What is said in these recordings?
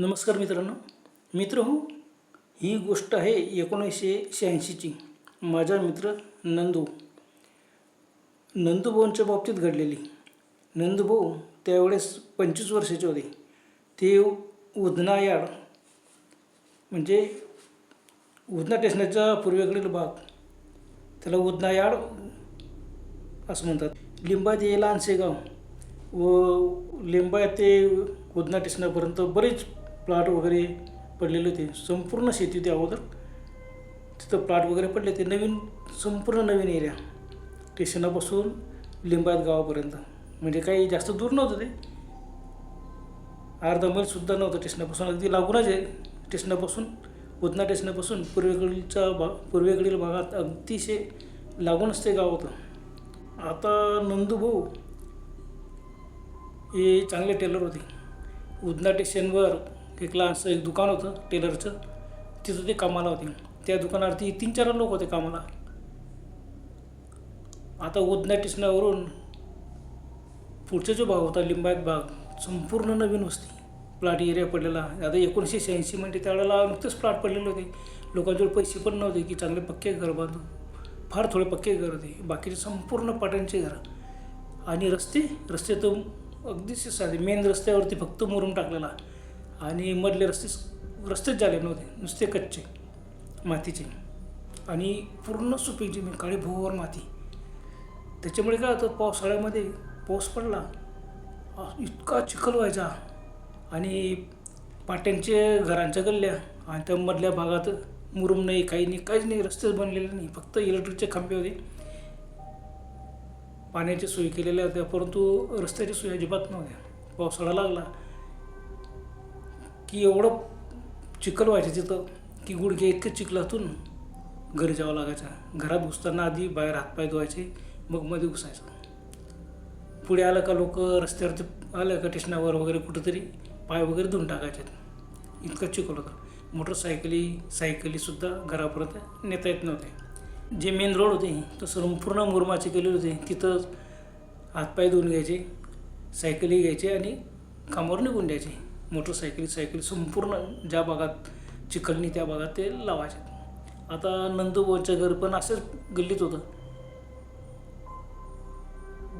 नमस्कार मित्रांनो. मित्र हो ही गोष्ट आहे एकोणीसशे शहाऐंशीची. माझा मित्र नंदू. नंदूभाऊंच्या बाबतीत घडलेली. नंदूभाऊ त्यावेळेस पंचवीस वर्षाचे होते. ते उधनायाड म्हणजे उधना स्टेशनाचा पूर्वेकडील भाग. त्याला उधनायाड असं म्हणतात. लिंबायत ते लहानसे गाव व लिंबायत ते उधना स्टेशनापर्यंत बरेच प्लॉट वगैरे पडलेले होते. संपूर्ण शेती होती अगोदर. तिथं प्लॉट वगैरे पडले ते नवीन संपूर्ण नवीन एरिया स्टेशनापासून लिंबायत गावापर्यंत. म्हणजे काही जास्त दूर नव्हतं ते. अर्धा मैलसुद्धा नव्हतं स्टेशनापासून. अगदी लागूनच आहे. स्टेशनापासून उधना स्टेशनापासून पूर्वेकडीलच्या भाग पूर्वेकडील भागात अतिशय लागूनच ते गाव होतं. आता नंदूभाऊ हे चांगले टेलर होते. उधना स्टेशनवर टेकला असं एक दुकान होतं टेलरचं तिथं ते कामाला होते. त्या दुकानावरती तीन चार लोक होते कामाला. आता उदना टिसण्यावरून पुढचा जो भाग होता लिंबायत भाग संपूर्ण नवीन वस्ती. प्लॉट एरिया पडलेला. आता एकोणीसशे शहाऐंशी म्हणजे त्यावेळेला नुकतेच प्लॉट पडलेले होते. लोकांजवळ पैसे पण नव्हते की चांगले पक्के घर बांधू. फार थोडे पक्के घर होते. बाकीचे संपूर्ण पाट्यांचे घरं. आणि रस्ते रस्ते तर अगदीच साधे. मेन रस्त्यावरती फक्त मुरूम टाकलेला. आणि मधले रस्तेच रस्तेच झाले नव्हते नुसते कच्चे मातीचे. आणि पूर्ण सुपीक जमीन काळी भोवर माती. त्याच्यामुळे काय होतं पावसाळ्यामध्ये पाऊस पडला इतका चिखल व्हायचा. आणि पाट्यांचे घरांच्या गल्ल्या आणि त्या मधल्या भागात मुरुम नाही काही नाही काहीच नाही रस्तेच बनलेले नाही फक्त इलेक्ट्रिकचे खांबे होते. पाण्याची सोय केलेल्या होत्या परंतु रस्त्याची सोयी अजिबात नव्हत्या. पावसाळा लागला की एवढं चिखल व्हायचं तिथं की गुडघे इतके चिखलातून घरी जावं लागायचं. घरात घुसताना आधी बाहेर हातपाय धुवायचे मग मध्ये घुसायचं. पुढे आलं का लोक रस्त्यावरती आलं का स्टेशनावर वगैरे कुठंतरी पाय वगैरे धुवून टाकायचे. इतकं चिखल होतं. मोटरसायकली सायकलीसुद्धा घरापर्यंत नेता येत नव्हते. जे मेन रोड होते तर संपूर्ण मुरमाचे केलेले होते. तिथं हातपाय धुवून घ्यायचे सायकली घ्यायचे आणि कामावर निघून द्यायचे मोटरसायकली सायकली संपूर्ण ज्या भागात चिखलणी त्या भागात ते लावायचे. आता नंदूभाऊचं घर पण असंच गल्लीत होतं.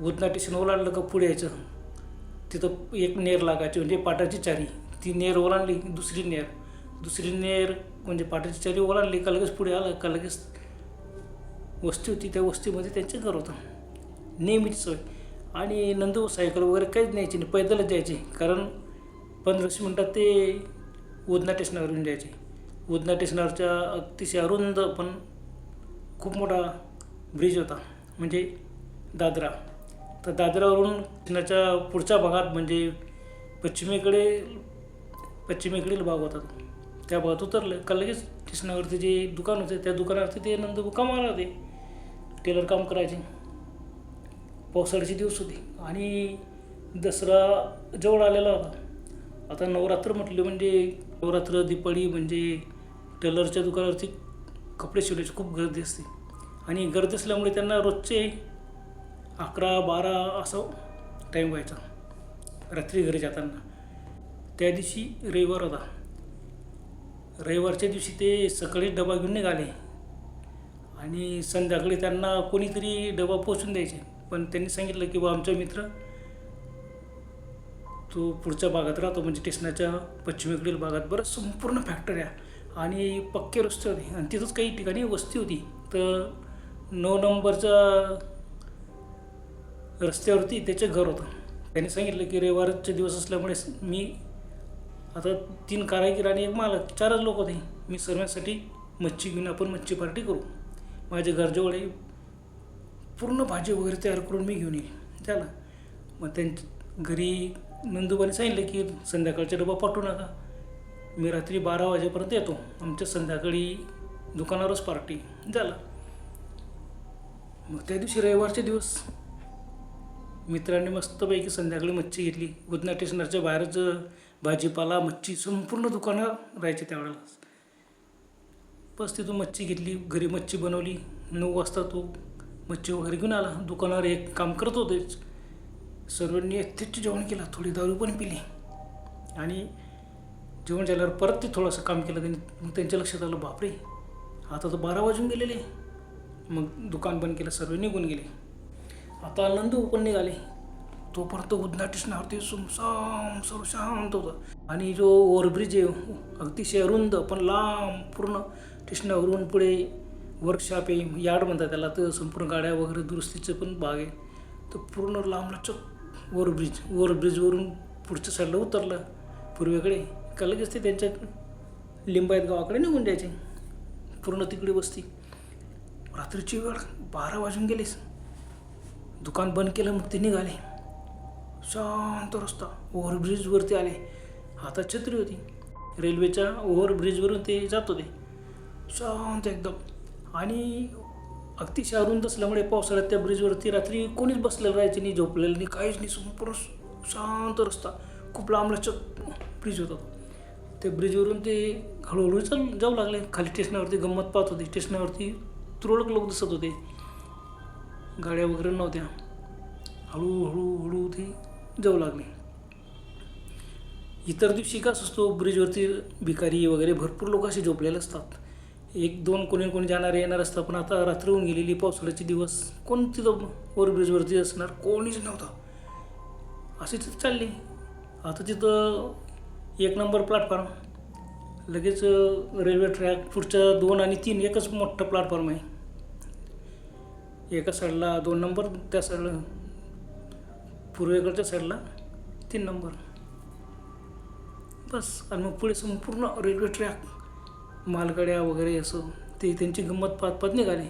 उदना स्टेशन ओलांडलं का पुढे यायचं? तिथं एक नेर लागायची म्हणजे पाटाची चारी. ती नेर ओलांडली दुसरी नेर. दुसरी नेर म्हणजे पाटाची चारी ओलांडली का लगेच पुढे आलं का लगेच वस्ती होती. त्या वस्तीमध्ये त्यांचं घर होतं. नेहमीची सोय. आणि नंदू सायकल वगैरे काहीच न्यायची नाही पैदलच जायचे. कारण पंधराशे मिनटात ते उदना स्टेशनावर येऊन जायचे उदना स्टेशनावरच्या अतिशय अरुंद पण खूप मोठा ब्रिज होता म्हणजे दादरा. तर दादरावरून स्टेशनाच्या पुढच्या भागात म्हणजे पश्चिमेकडे पश्चिमेकडील भाग होता तो. त्या भागात उतरलं का लगेच स्टेशनावरती जे दुकान होते त्या दुकानावरती ते नंतर कामाला होते टेलर काम करायचे. पावसाळ्याचे दिवस होते. आणि दसरा जवळ आलेला होता. आता नवरात्र म्हटलं म्हणजे नवरात्र दिपाळी म्हणजे टेलरच्या दुकानावरती कपडे शिवण्याची खूप गर्दी असते. आणि गर्दी असल्यामुळे त्यांना रोजचे अकरा बारा असं टाईम व्हायचा. रात्री घरी जाताना. त्या दिवशी रविवार होता. रविवारच्या दिवशी ते सकाळी डबा घेऊन निघाले. आणि संध्याकाळी त्यांना कोणीतरी डबा पोचून द्यायचे. पण त्यांनी सांगितलं की बा आमचा मित्र तो पुढच्या भागात राहतो म्हणजे टेशनाच्या पश्चिमेकडील भागात. बरं संपूर्ण फॅक्टऱ्या आणि पक्के रस्ते होते. आणि तिथंच काही ठिकाणी वस्ती होती. तर नऊ नंबरच्या रस्त्यावरती त्याचं घर होतं. त्याने सांगितलं की रविवारचे दिवस असल्यामुळे मी आता तीन कारागीर आणि एक मालक चारच लोक होते. मी सर्वांसाठी मच्छी घेऊन आपण मच्छी पार्टी करू. माझ्या घरजवळ आहे पूर्ण भाजी वगैरे तयार करून मी घेऊन येईल. त्याला. मग त्यांच्या घरी नंदूबाने सांगितलं की संध्याकाळचा डबा पाठवू नका. मी रात्री बारा वाजेपर्यंत येतो. आमच्या संध्याकाळी दुकानावरच पार्टी झाला. मग त्या दिवशी रविवारचे दिवस. मित्रांनी मस्तपैकी संध्याकाळी मच्छी घेतली. उदना स्टेशनरच्या बाहेरच भाजीपाला मच्छी संपूर्ण दुकानं राहायचे त्यावेळेला. बस तिथून मच्छी घेतली. घरी मच्छी बनवली. नऊ वाजता तो मच्छी वगैरे घेऊन आला. दुकानावर एक काम करत होतेच. सर्वांनी यथेच्छ जेवण केलं थोडी दारू पण पिली. आणि जेवण झाल्यावर परत ते थोडंसं काम केलं त्यांनी मग त्यांच्या लक्षात आलं बापरे आता तर बारा वाजून गेलेले. मग दुकान बंद केलं सर्व निघून गेले. आता नंदू पण निघाले. तोपर्यंत उदना स्टेशनावरती सुमसाम सर्व शांत होतं. आणि जो ओव्हरब्रिज आहे अतिशय रुंद पण लांब पूर्ण स्टेशनावरून पुढे वर्कशॉप आहे यार्ड म्हणतात त्याला तर संपूर्ण गाड्या वगैरे दुरुस्तीचं पण भाग आहे. तर पूर्ण लांबलचक ओव्हरब्रिज ओव्हरब्रिजवरून पुढच्या साईडला उतरलं. पूर्वेकडे का लगेच ते त्यांच्या लिंबायत गावाकडे निघून जायचे. पूर्ण तिकडे बसती रात्रीची वेळ बारा वाजून गेलेस दुकान बंद केलं मग ते निघाले. शांत रस्ता. ओव्हरब्रिजवरती आले. हातात छत्री होती. रेल्वेच्या ओव्हरब्रिजवरून ते जात होते. शांत एकदम. आणि अतिशय अरुंद असल्यामुळे पावसाळ्यात त्या ब्रिजवरती रात्री कोणीच बसलेलं राहायचं नाही झोपलेलं नाही काहीच नाही. संपूर्ण शांत रस्ता. खूप लांबलचक ब्रिज होता. त्या ब्रिजवरून ते हळूहळू चाल जाऊ लागले. खाली स्टेशनावरती गंमत पाहत होते. स्टेशनावरती तुरळक लोक दिसत होते. गाड्या वगैरे नव्हत्या. हळूहळू हळू ते जाऊ लागले. इतर दिवशी का असतो ब्रिजवरती भिकारी वगैरे भरपूर लोक असे झोपलेले असतात. एक दोन कोणी कोणी जाणारे येणार असतं पण आता रात्र होऊन गेलेली पावसाळ्याचे दिवस. कोण तिथं ओव्हरब्रिजवरती असणार? कोणीच नव्हतं. असे तिथं चालले. आता तिथं एक नंबर प्लॅटफॉर्म लगेच रेल्वे ट्रॅक पुढच्या दोन आणि तीन एकच मोठं प्लॅटफॉर्म आहे. एका साईडला दोन नंबर त्या साईडला पूर्वेकडच्या साईडला तीन नंबर बस. आणि मग पुढे संपूर्ण रेल्वे ट्रॅक मालगाड्या वगैरे असं ते त्यांची गंमत पाहत पाहत निघाली.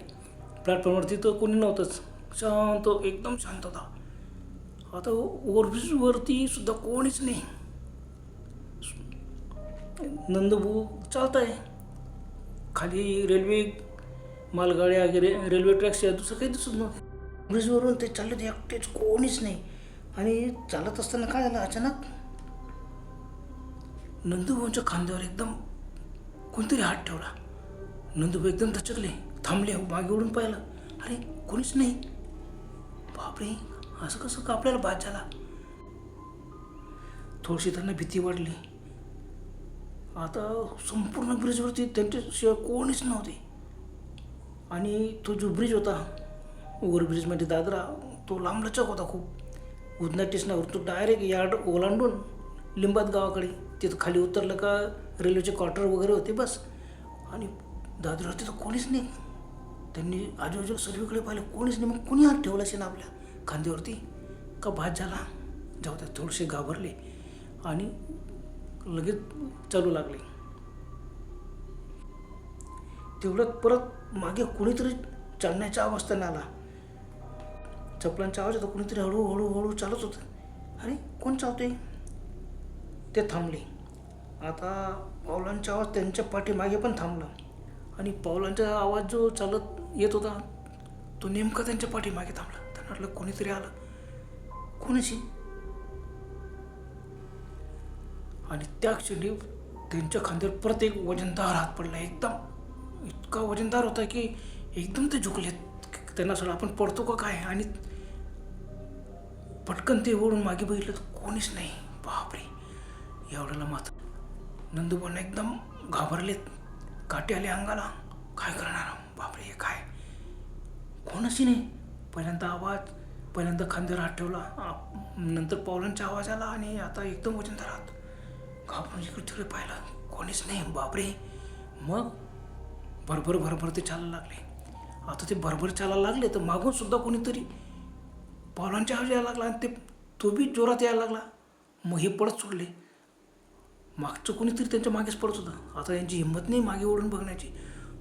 प्लॅटफॉर्मवरती तर कोणी नव्हतंच. शांत एकदम शांत होता. आता ओव्हरब्रिजवरती सुद्धा कोणीच नाही. नंदभू चालत आहे खाली रेल्वे मालगाड्या वगैरे रेल्वे ट्रॅक्सच्या दुसरं काही दिसत नव्हतं. ब्रिजवरून ते चालले ते एकटेच कोणीच नाही. आणि चालत असताना काय झालं? अचानक नंदूभाऊंच्या खांद्यावर एकदम कोणतरी हात ठेवला. नंदूभाऊ एकदम दचकले. थांबले मागे ओढून पाहिलं. अरे कोणीच नाही. बापरे असं कसं का आपल्याला बाद झाला? थोडीशी त्यांना भीती वाढली आता संपूर्ण ब्रिजवरती त्यांच्याशिवाय कोणीच नव्हते. आणि तो जो ब्रिज होता ओव्हरब्रिजमध्ये दादरा तो लांबलचक होता खूप. उदना टेशनावर तो डायरेक्ट यार्ड ओलांडून लिंबात गावाकडे तिथं खाली उतरलं का रेल्वेचे क्वार्टर वगैरे होते बस. आणि दादरावरती तर कोणीच नाही. त्यांनी आजूबाजूला सर्वीकडे पाहिलं कोणीच नाही. मग कोणी हात ठेवला असेल आपल्या खांद्यावरती? का भात झाला? जाऊ त्या थोडेसे घाबरले आणि लगेच चालू लागले. तेवढ्यात परत मागे कुणीतरी चालण्याचा आवाज त्यांना आला. चपलांचा आवाज होता कुणीतरी हळूहळू हळू चालत होतं. अरे कोण चालतोय? ते थांबले. आता पावलांचा आवाज त्यांच्या पाठीमागे पण थांबला. आणि पावलांचा आवाज जो चालत येत होता तो नेमका त्यांच्या पाठीमागे थांबला. त्यांना वाटलं कोणीतरी आलं. कोणाशी? आणि त्या क्षणी त्यांच्या खांद्यावर परत एक वजनदार हात पडला. एकदम इतका वजनदार होता की एकदम ते झुकलेत. त्यांना सगळं आपण पडतो का काय? आणि पटकन ते ओढून मागे बघितलं तर कोणीच नाही. बापरे एवढ्याला मात्र. नंदूबांना एकदम घाबरलेत. काटे आले अंगाला. काय करणार? बापरे हे काय? कोणाशी नाही. पहिल्यांदा आवाज पहिल्यांदा खांद्यावर हात ठेवला. नंतर पावलांचा आवाज आला आणि आता एकदम वजन हात घाबरून इकडे तिकडे पाहिलं. कोणीच नाही. बापरे. मग? भरभर भरभर ते चालायला लागले. आता ते भरभर चालायला लागले तर मागून सुद्धा कोणीतरी पावलांच्या आवाज यायला लागला आणि ते तो बी जोरात यायला लागला. मग हे पडत सोडले मागचं कोणीतरी त्यांच्या मागेच पडत होतं. आता यांची हिंमत नाही मागे ओढून बघण्याची.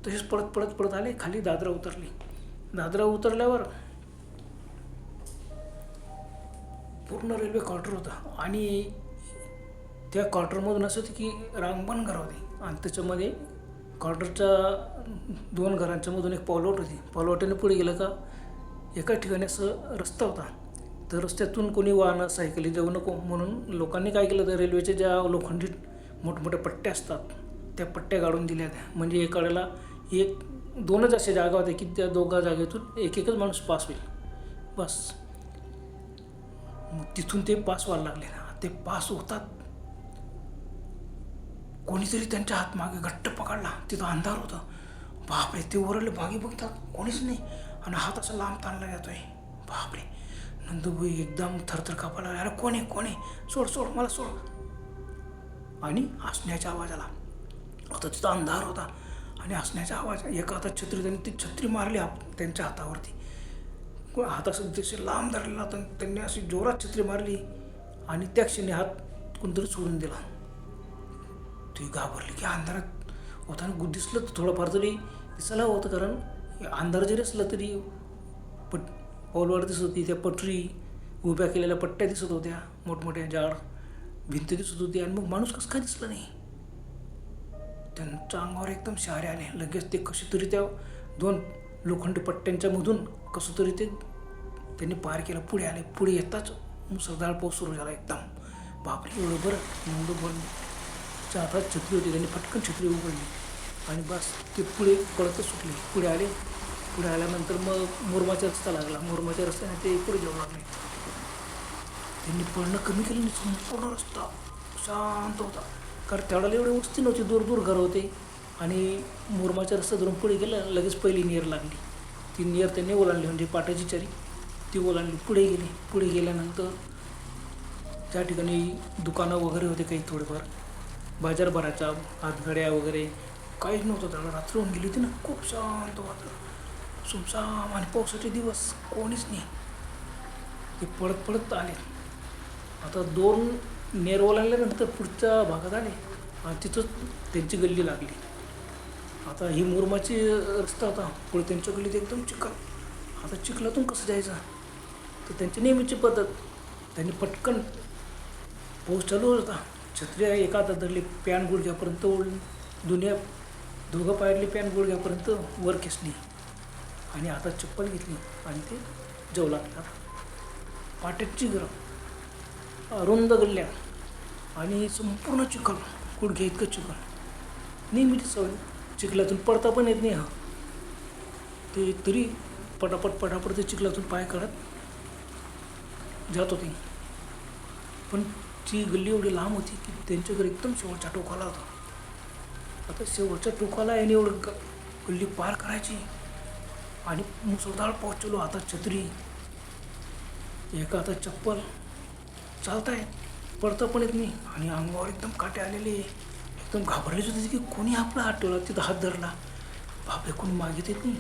तसेच पडत पडत पडत आले. खाली दादरा उतरले. दादरा उतरल्यावर पूर्ण रेल्वे क्वार्टर होता. आणि त्या क्वार्टरमधून असं होतं की रांगण घर होती. आणि त्याच्यामध्ये क्वार्टरच्या दोन घरांच्यामधून एक पावलवाट होती. पावलवाटेने पुढे गेलं का एका ठिकाणी असं रस्ता होता. तर रस्त्यातून कोणी वाहनं सायकली जाऊ नको म्हणून लोकांनी काय केलं तर रेल्वेच्या ज्या लोखंडी मोठमोठ्या पट्ट्या असतात त्या पट्ट्या काढून दिल्या त्या. म्हणजे एकाड्याला एक दोनच अशा जागा होत्या की त्या दोघा जागेतून एक एकच माणूस पास होईल. बस. मग तिथून ते पास व्हायला लागले. ना ते पास होतात. कोणीतरी त्यांच्या हात मागे घट्ट पकडला. तिथं अंधार होता. बापरे ते ओरडले मागे बघतात कोणीच नाही. आणि हात असा लांब ताणला जातोय. बापरे. नंदूबाई एकदम थरथर कापा लागला. अरे कोण आहे कोण? आहे सोड सोड मला सोड. आणि हसण्याच्या आवाजाला. आता तिथं अंधार होता. आणि हसण्याचा आवाज एका हातात छत्री त्यांनी ती छत्री मारली त्यांच्या हातावरती. कोण हात असं तसे लांब धरलेला होता. त्यांनी अशी जोरात छत्री मारली आणि त्या क्षणी हात कोणतरी सोडून दिला. ती घाबरली की अंधारात होताना गु दिसलं तर थोडंफार तरी दिसायला होतं कारण अंधार जरी असलं तरी पट दिसत होती त्या पटरी उभ्या केलेल्या पट्ट्या दिसत होत्या मोठमोठ्या जाड भिंत दिसत होती आणि मग माणूस कसं काय दिसला नाही? त्यांच्या अंगावर एकदम शहारे आले. लगेच ते कसे तरी त्या दोन लोखंडी पट्ट्यांच्या मधून कसं तरी ते त्यांनी पार केलं. पुढे आले. पुढे येताच मुसळधार पाऊस सुरू झाला एकदम. बापरे एवढं बरं. नंदू बोल हातात छत्री होती. त्यांनी पटकन छत्री उघडली. आणि बस ते पुढे पळतच सुटले. पुढे आले. पुढे आल्यानंतर मग मुरमाच्या रस्ता लागला. मुरमाच्या रस्त्याने ते पुढे जाऊ लागले त्यांनी पळणं कमी केलं संपूर्ण रस्ता शांत होता. कारण त्यावेळेला एवढे वस्ती नव्हती दूर दूर घरं होते. आणि मुरमाच्या रस्ता धरून पुढे गेलं लगेच पहिली नियर लागली. ती नियर त्यांनी ओलांडली म्हणजे पाटाची चरी. ती ओलांडली पुढे गेली. पुढे गेल्यानंतर त्या ठिकाणी दुकानं वगैरे होते काही थोडेफार. बाजार भरायचा हातगाड्या वगैरे. काहीच नव्हतं त्याला रात्र होऊन गेली होती ना खूप शांत वाटलं सुमसाम आणि पावसाचे दिवस कोणीच नाही. ते पळत पळत आले. आता दोन नेर ओलांडल्यानंतर पुढच्या भागात आले आणि तिथंच त्यांची गल्ली लागली. आता ही मुरमाची रस्ता होता. पुढे त्यांच्या गल्लीत एकदम चिखल. आता चिखलातून कसं जायचं? तर त्यांची नेहमीची पद्धत. त्यांनी पटकन पाऊस चालू होता. छत्री एका हातात धरली पॅन गुडघ्यापर्यंत ओढली दुनिया दोघं पायरली पॅन गुडघ्यापर्यंत वर खेचली. आणि आता चप्पल घेतली आणि ते जेव लागतात. पाट्याची गरम रुंद गल्ल्या आणि संपूर्ण चिखल कुडघे इतकं चिखल. नेहमीची सवय चिखलातून पडता पण येत नाही हा. ते तरी पटापट पटापट ते चिखलातून पाय काढत जात होते. पण ती गल्ली एवढी लांब होती की त्यांच्या घर एकदम शेवटच्या टोकाला होता. आता शेवटच्या टोकाला याने एवढं ग गल्ली पार करायची. आणि मुसळधार पाऊस चालू हातात छत्री एका हातात चप्पल चालताय पडता पण येत नाही. आणि अंगावर एकदम काटे आलेले एकदम घाबरलेच होते की कोणी आपला हात ठेवला तिथं हात धरला. बापरे कोणी मागित येत नाही.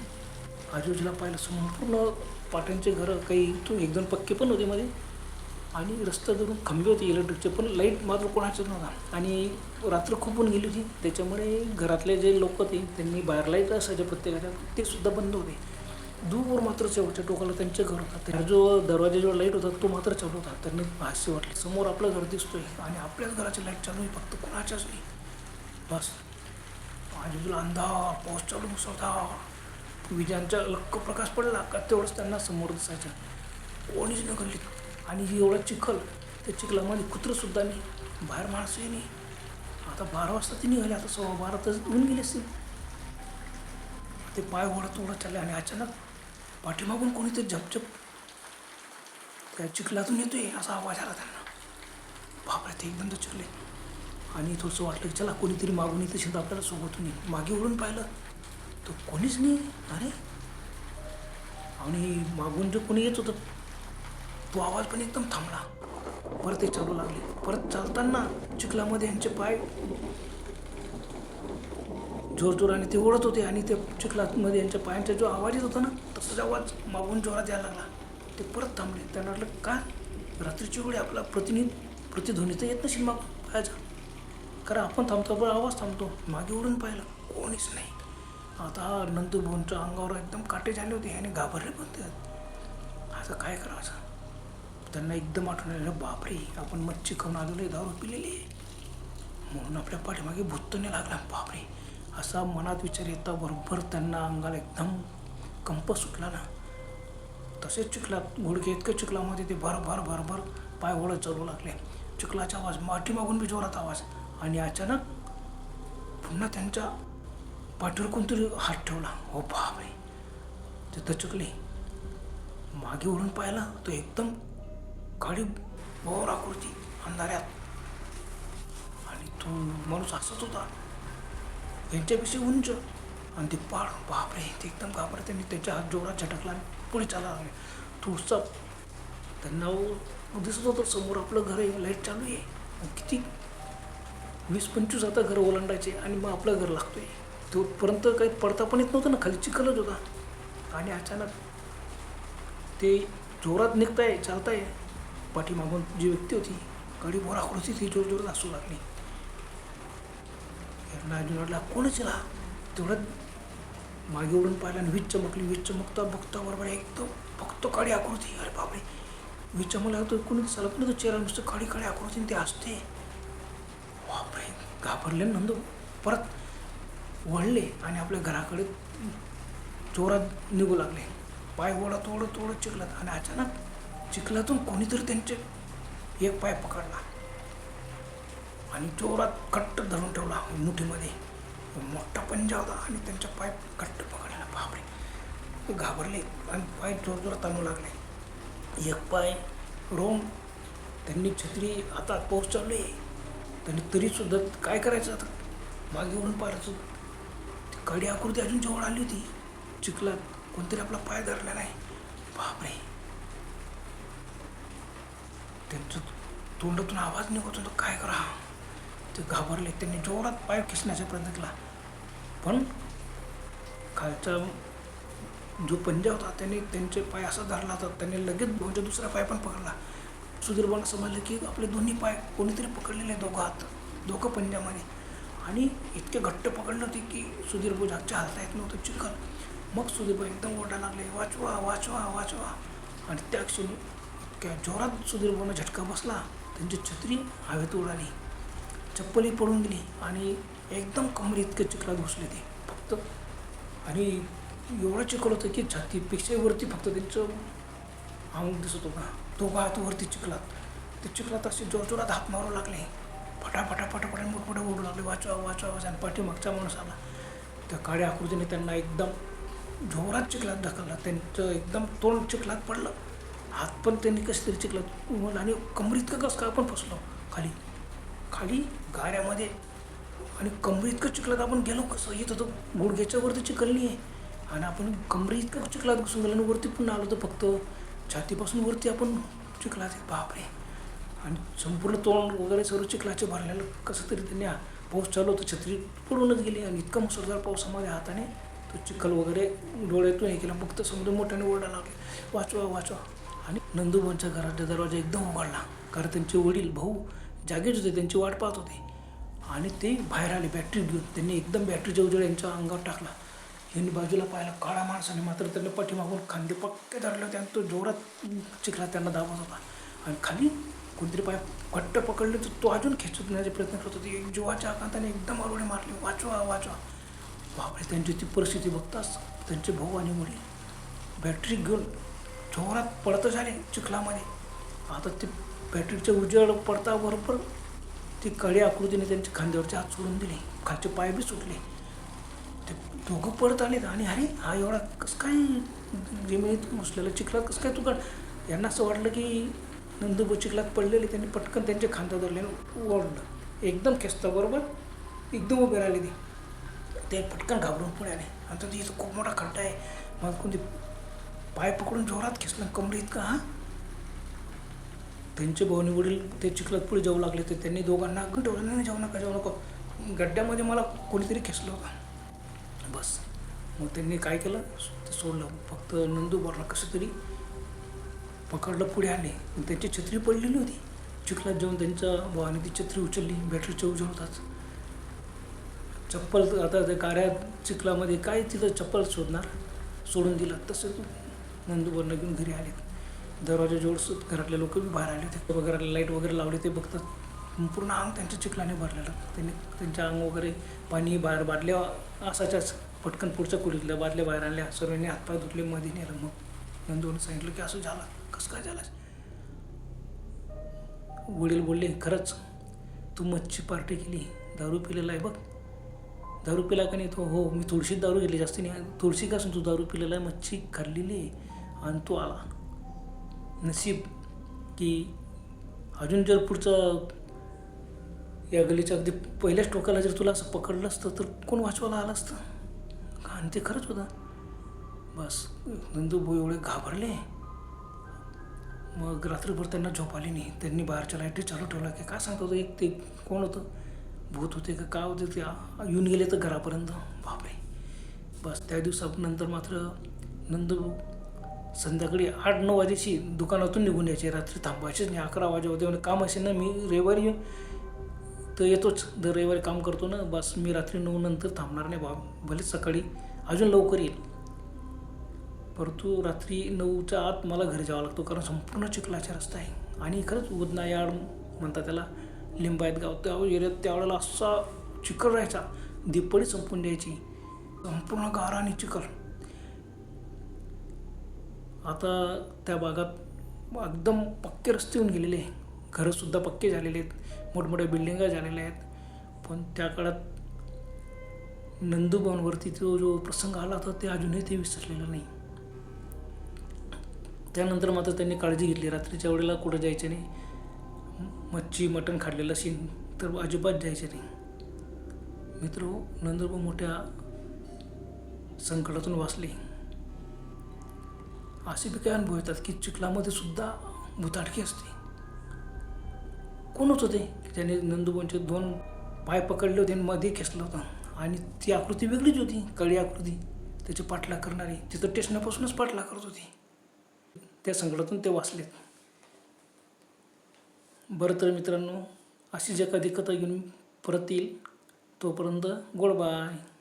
आजूबाजूला पाहिलं संपूर्ण पाट्यांचे घरं काही तो एक दोन पक्के पण होते मध्ये. आणि रस्ता धरून खंबे होते इलेक्ट्रिकचे पण लाइट मात्र कोणाचंच नव्हता. आणि रात्र खूप होऊन गेली होती. त्याच्यामुळे घरातले जे लोक होते त्यांनी बाहेर लाइट असायचे प्रत्येकाच्या ते सुद्धा बंद होते. दूरवर मात्र शेवटच्या टोकाला त्यांचे घर होता. त्या जो दरवाजा जो लाइट होता तो मात्र चालू होता. त्यांनी हास्य वाटले समोर आपलं घर दिसतोय आणि आपल्याच घराची लाइट चालू आहे फक्त कोणाच्याच नाही. बस. आजूबाजूला अंधार पाऊस चालू मुसळधार विजांचा लक्क प्रकाश पडला का तेवढंच त्यांना समोर दिसायचं. कोणीच न आणि आणि एवढा चिखल त्या चिखलामध्ये कुत्रंसुद्धा नाही. बाहेर माणसंही नाही. आता बारा वाजता ती निघाली आता सव्वा बारा तर होऊन गेले असतील. ते पाय ओढत ओढत चालले आणि अचानक पाठीमागून कोणीतरी झपझप त्या चिखलातून येतोय असा आवाज आला त्यांना. बापरे ते एकदम चिरले आणि थोडंसं वाटलं की चला कोणीतरी मागून येते शिंदा आपल्याला सोबतून येईल. मागे ओढून पाहिलं तर कोणीच नाही. अरे! आणि मागून जो कोणी येत होतं तो आवाज पण एकदम थांबला. परत ते चालू लागले. परत चालताना चिखलामध्ये यांचे पाय जोरजोराने ते ओढत होते आणि ते चिखलामध्ये यांच्या पायांचा जो आवाज येत होता ना तसाच आवाज मागून जोरात यायला लागला. ते परत थांबले. त्यांना वाटलं का रात्रीची वेळी आपला प्रतिनिध प्रतिध्वनी तर येत नसेल मग पायाचा. कारण आपण थांबतो पण आवाज थांबतो. मागे ओढून पाहिलं कोणीच नाही. आता नंदुभाऊंच्या अंगावर एकदम काटे झाले होते. ह्याने घाबरले पण ते. आता काय करायचं? त्यांना एकदम आठवण आलं बापरे आपण मच्छी खाऊन आलेलो आहे दारू पिलेली आहे. म्हणून आपल्या पाठीमागे भुत्तने लागला बापरे असा मनात विचार येता बरोबर त्यांना अंगाला एकदम कंप सुटला ना. तसेच चुकला गुडघे इतकं चिखलामध्ये ते भर भर भर भर पाय ओढत चालू लागले. चिखलाचा आवाज माठीमागून बी जोरात आवाज. आणि अचानक पुन्हा त्यांच्या पाठीवर कोणतरी हात ठेवला. हो बापरे तिथं चुकले मागे वळून पाहिला तो एकदम गाडी बोर आकृती अंधाऱ्यात आणि तो माणूस हसत होता. यांच्यापेक्षा उंच. आणि ते पाड बापरे ते एकदम घाबरत. त्यांनी त्यांच्या हात जोरात झटकला आणि पुढे चाला लागले. थोडसा त्यांना हो, हो दिसत होतं समोर आपलं घर आहे लाइट चालू आहे. मग किती? वीस पंचवीस आता घर ओलांडायचे आणि मग आपलं घर लागतोय. तोपर्यंत काही पडता पण येत नव्हतं ना खाली चिखलच होता. आणि अचानक ते जोरात निघताय चालताय. पाठीमागून जी व्यक्ती होती गाडी बोरा होती ती जोर जोरात असू लागली. यांना अजून वाटला कोणच येला तेवढ्यात मागे उडून पाहिला आणि वीज चमकली. वीज चमकता बघता बरोबर एकदम फक्त काळी आकृती. अरे बापरे. वीज चमकला तर कोणी चालत नाही तो चेहरा नुसतं काळी काळी आकृती ते असते बापरे. घाबरले नंदू. परत वळले आणि आपल्या घराकडे जोरात निघू लागले. पाय ओढत ओढत ओढत चिरलात आणि अचानक चिखलातून कोणीतरी त्यांचे एक पाय पकडला. आणि जोरात कट्ट धरून ठेवला मुठीमध्ये मोठा पंजा होता आणि त्यांचा पाय कट्ट पकडला. बापरे. घाबरले आणि पाय जोर जोरात आणू लागले. एक पाय रोम त्यांनी छत्री आता पाऊस चालू आहे त्यांनी तरीसुद्धा काय करायचं आता? मागे वळून पाहायचं. ती कडी आकृती अजून जवळ आली होती. चिखलात कोणतरी आपला पाय धरला नाही. बापरे. त्यांचं तोंडातून आवाज निघत होता काय करा? ते घाबरले त्यांनी जोरात पाय खेचण्याचा प्रयत्न केला. पण खालचा जो पंजा होता त्याने त्यांचे पाय असा धरला होता त्यांनी लगेच भाऊचा दुसरा पाय पण पकडला. सुधीरबाला समजलं की आपले दोन्ही पाय कोणीतरी पकडलेले दोघं हात दोघं पंजामध्ये. आणि इतके घट्ट पकडलं होते की सुधीर भाऊ जागच्या हालता येत नव्हतं चिखल. मग सुधीरभाऊ एकदम ओरडा लागले वाचवा वाचवा वाचवा. आणि त्या क्षणी इतक्या जोरात सुधीर झटका बसला त्यांची छत्री हवेत उडाली. चप्पलही पडून गेली आणि एकदम कमरे इतके चिखलात घुसले ते. फक्त आणि एवढं चिखल होतं की छातीपेक्षा वरती फक्त त्यांचं अंग दिसत होता. दोघं हात वरती चिखलात. ते चिखलात असे जोरजोरात हात मारू लागले. फटाफटा फटाफटा मोठमोठे ओढू लागले. वाचवा वाचवा वाचा आणि पाठीमागचा माणूस आला. त्या काळ्या आकृतीने त्यांना एकदम जोरात चिखलात ढकलला. त्यांचं एकदम तोंड चिखलात पडलं. हात पण त्यांनी कसं तरी चिखलात आणि कमर इतकं कसं का आपण फसलो? खाली. खाली गाड्यामध्ये आणि कमरे इतकं चिखलात आपण गेलो कसं? येत होतं गुडघ्याच्या वरती चिखल नाही आहे आणि आपण कमरे इतकं चिखलात घुसून गेलो आणि वरती पुन्हा आलो तर फक्त छातीपासून वरती आपण चिखलात बापरे. आणि संपूर्ण तोंड वगैरे सर्व चिखलाचे भरलेलं कसं तरी त्यांनी पाऊस चालू होतो. छत्री पडूनच गेली आणि इतका मुसळधार पावसामध्ये हाताने तो चिखल वगैरे डोळ्यातून हे केला. फक्त समुद्र मोठ्याने ओरडा लागले. वाचवा वाचवा. नंदूबांच्या घराचा दरवाजा एकदम उघडला कारण त्यांचे वडील भाऊ जागेच होते त्यांची वाट पाहत होते. आणि ते बाहेर आले बॅटरी घेऊन. त्यांनी एकदम बॅटरीच्या उजेड यांच्या अंगावर टाकला. यांनी बाजूला पाहिला काळा माणसाने मात्र त्यांना पाठीमागून खांदे पक्के धरले होते आणि तो जोरात चिखला त्यांना दाबत होता. आणि खाली कोणतरी पाय घट्ट पकडले तर तो अजून खेचत प्रयत्न करत होते. एक जीवाच्या आकांताने एकदम आरोडे मारले. वाचवा वाचवा. बापरे त्यांची ती परिस्थिती बघताच त्यांचे भाऊ आणि वडील बॅटरी घेऊन जोरात पडतच झाले चिखलामध्ये. आता ते बॅटरीचे उजेड पडता बरोबर ती कडी आकृतीने त्यांच्या खांद्यावरचे हात सोडून दिले. खालचे पाय बी सुटले. ते दोघं पडत आलेत आणि अरे हा एवढा कसं काय जमिनीत घुसलेला चिखलात कसं काय तुकड यांना असं वाटलं की नंदुबा चिखलात पडलेले त्यांनी पटकन त्यांच्या खांदा धरले ओढलं एकदम खेचता बरोबर? एकदम उभे राहिले ते. ते पटकन घाबरून पुढे आले आता तर इथं खूप मोठा खड्डा आहे. मग कोणते पाय पकडून जोरात खेचला कमरे का हा? त्यांचे भाऊनी वडील ते चिखलात पुढे जाऊ लागले तर त्यांनी दोघांना ठेवलं नाही जाऊ नका जाऊ नका. गड्ड्यामध्ये मला कोणीतरी खेचलं होतं. बस. मग त्यांनी काय केलं? ते सोडलं. फक्त नंदू बोरला कसं तरी? पकडलं पुढे आले त्यांची छत्री पडलेली होती. चिखलात जाऊन त्यांच्या भावाने ती छत्री उचलली. बॅटरी उजेड होताच. चप्पल आता त्या गाऱ्या चिखलामध्ये काय तिथं चप्पल शोधणार सोडून दिला. तसं नंदूवरनं घेऊन घरी आले दरवाजा जोड घरातले लोक बी बाहेर आले होते. घरातले लाइट वगैरे लावले ते बघतात. पूर्ण अंग त्यांच्या चिखलाने भरलेलं. त्यांनी त्यांच्या अंग वगैरे पाणी बाहेर बादल्या असाच्याच पटकन पुढच्या कुडीतल्या बादल्या बाहेर आणल्या. सर्वांनी हातपाय धुतले मध्ये नेलं. मग नंदूने सांगितलं की असं झालं. कसं काय झालं? वडील बोलले खरंच तू मच्छी पार्टी केली. दारू पिलेला आहे बघ. दारू पिला का नाही तो? हो मी थोडीशी दारू घेतली. जास्त नाही. थोडीशी का तू दारू पिलेला आहे. मच्छी खाल्लेली आहे. आणि तो आला नशीब की अजून जर पुढचं या गलीच्या अगदी पहिल्याच टोकाला जर तुला असं पकडलं असतं तर कोण वाचवायला आलं असतं? आणि ते खरंच होतं. बस नंदूभाऊ एवढे घाबरले. मग रात्रभर त्यांना झोप आली नाही. त्यांनी बाहेरच्या लाईटी चालू ठेवल्या की काय सांगत होतं? एक ते कोण होतं? भूत होते का काय होते ते? येऊन गेले तर घरापर्यंत. बापरे. बस त्या दिवसानंतर मात्र नंदू संध्याकाळी आठ नऊ वाजेशी दुकानातून निघून यायचे. रात्री थांबायचेच नाही. अकरा वाजे होते म्हणजे काम असे ना मी रविवारी येऊन तर येतोच. दर रविवारी काम करतो ना बस मी रात्री नऊ नंतर थांबणार नाही बा भलेच सकाळी अजून लवकर येईल. परंतु रात्री नऊच्या आत मला घरी जावं लागतो कारण संपूर्ण चिखलाचा रस्ता आहे. आणि खरंच उदना याड म्हणतात त्याला लिंबायत गाव त्या एरियात त्यावेळेला असा चिखल राहायचा. दिपडी संपून द्यायची. संपूर्ण गारा आणि चिखल. आता त्या भागात एकदम पक्के रस्ते होऊन गेलेले आहे घरंसुद्धा पक्के झालेले आहेत. मोठमोठ्या बिल्डिंगा झालेल्या आहेत. पण त्या काळात नंदुभवनवरती तो जो प्रसंग आला होता ते अजूनही ते विसरलेलं नाही. त्यानंतर मात्र त्यांनी काळजी घेतली. रात्रीच्या वेळेला कुठं जायचं नाही. मच्छी मटण खाल्लेलं असेल तर अजिबात जायचं नाही. मित्र हो, नंदुरबार मोठ्या संकटातून वाचले. असे बी काही अनुभव येतात की चिखलामध्ये सुद्धा भुताटकी असते. कोण होतं ते की त्याने नंदुबांचे दोन पाय पकडले होते आणि मध्ये खेचलं होतं. आणि ती आकृती वेगळीच होती कळी आकृती. त्याची पाठलाग करणारी तिथं टेशनापासूनच पाठलाग करत होती. त्या संकटातून ते वाचलेत. बरं तर मित्रांनो अशीच एखादी कथा घेऊन परत येईल. तोपर्यंत गोड बाय.